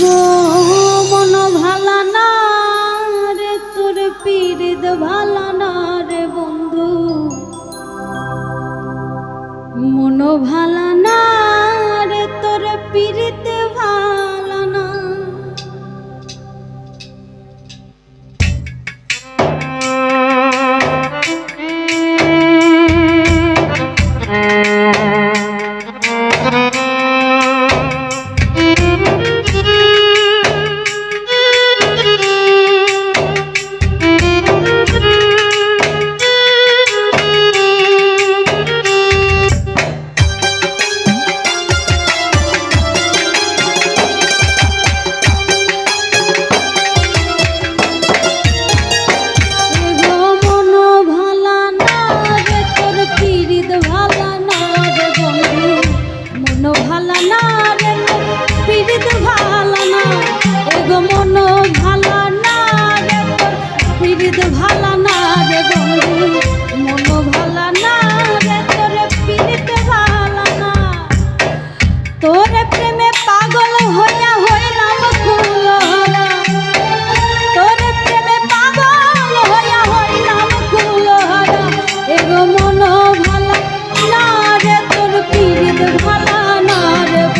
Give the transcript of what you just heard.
গো মন ভালা না রে তোর পীড়িতে ভালা না রে বন্ধু। না রে i don't of